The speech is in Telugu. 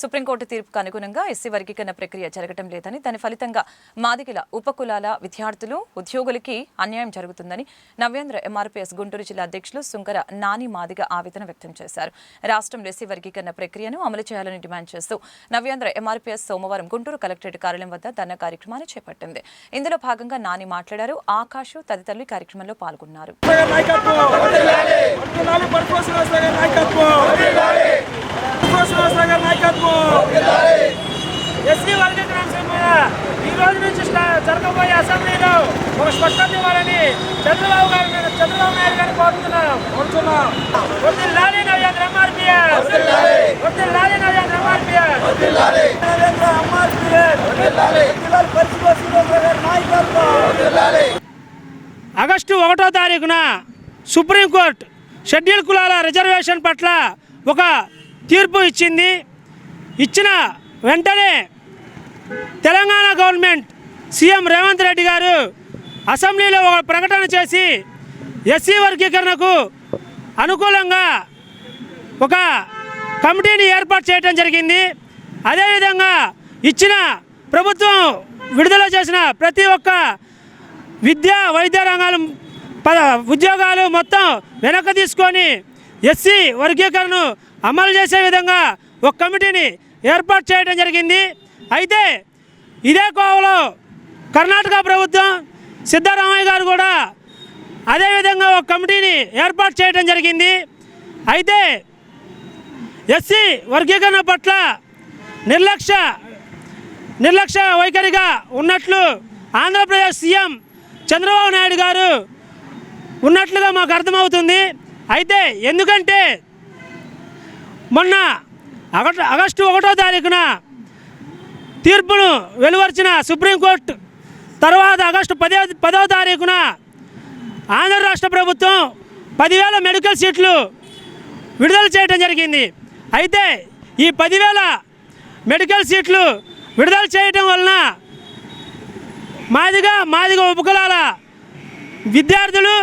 సుప్రీంకోర్టు తీర్పుకు అనుగుణంగా ఎస్సీ వర్గీకరణ ప్రక్రియ జరగటం లేదని దాని ఫలితంగా మాదిగల ఉపకులాల విద్యార్థులు ఉద్యోగులకి అన్యాయం జరుగుతుందని నవ్యాంధ్ర ఎంఆర్పీఎస్ గుంటూరు జిల్లా అధ్యక్షులు సుంకర నాని మాదిగ ఆవేదన వ్యక్తం చేశారు. రాష్ట్రంలో ఎస్సీ వర్గీకరణ ప్రక్రియను అమలు చేయాలని డిమాండ్ చేస్తూ నవ్యాంధ్ర ఎంఆర్పీఎస్ సోమవారం గుంటూరు కలెక్టరేట్ కార్యాలయం వద్ద ధర్నా కార్యక్రమాన్ని చేపట్టింది. ఇందులో భాగంగా నాని మాట్లాడారు. ఆకాష్ తదితరులు కార్యక్రమంలో పాల్గొన్నారు. నాయకత్వం వర్ధిల్లాలి పరశురామ శ్రీనివాసరావు గారి నాయకత్వం. ఎస్సీ వర్గీకరణ మీద ఈ రోజు నుంచి జరగబోయే అసెంబ్లీలో ఒక స్పష్టత ఇవ్వాలని చంద్రబాబు గారి మీద చంద్రబాబు నాయుడు గారిని కోరుతున్నాం కోరుతున్నాం. నవ్యాంధ్ర ఎంఆర్పీఎస్ వదిలాలి నవ్యాంధ్ర ఎంఆర్పీఎస్ నవ్యాంధ్ర ఎంఆర్పీఎస్ నాయకత్వం. ఆగస్టు ఒకటో తారీఖున సుప్రీంకోర్టు షెడ్యూల్ కులాల రిజర్వేషన్ పట్ల ఒక తీర్పు ఇచ్చింది. ఇచ్చిన వెంటనే తెలంగాణ గవర్నమెంట్ సీఎం రేవంత్ రెడ్డి గారు అసెంబ్లీలో ఒక ప్రకటన చేసి ఎస్సీ వర్గీకరణకు అనుకూలంగా ఒక కమిటీని ఏర్పాటు చేయడం జరిగింది. అదేవిధంగా ఇచ్చిన ప్రభుత్వం విడుదల చేసిన ప్రతి ఒక్క విద్య వైద్య రంగాలు పద ఉద్యోగాలు మొత్తం వెనక్కి తీసుకొని ఎస్సీ వర్గీకరణను అమలు చేసే విధంగా ఒక కమిటీని ఏర్పాటు చేయడం జరిగింది. అయితే ఇదే కోవలో కర్ణాటక ప్రభుత్వం సిద్ధరామయ్య గారు కూడా అదేవిధంగా ఒక కమిటీని ఏర్పాటు చేయడం జరిగింది. అయితే ఎస్సీ వర్గీకరణ పట్ల నిర్లక్ష్య నిర్లక్ష్య వైఖరిగా ఉన్నట్లు ఆంధ్రప్రదేశ్ సీఎం చంద్రబాబు నాయుడు గారు ఉన్నట్లుగా మాకు అర్థమవుతుంది. అయితే ఎందుకంటే మొన్న ఆగస్టు ఆగస్టు ఒకటో తారీఖున తీర్పును వెలువరిచిన సుప్రీంకోర్టు తర్వాత ఆగస్టు పదో పదవ తారీఖున ఆంధ్ర రాష్ట్ర ప్రభుత్వం పదివేల మెడికల్ సీట్లు విడుదల చేయడం జరిగింది. అయితే ఈ పదివేల మెడికల్ సీట్లు విడుదల చేయటం వలన మాదిగా మాదిగా ఉపకులాల విద్యార్థులు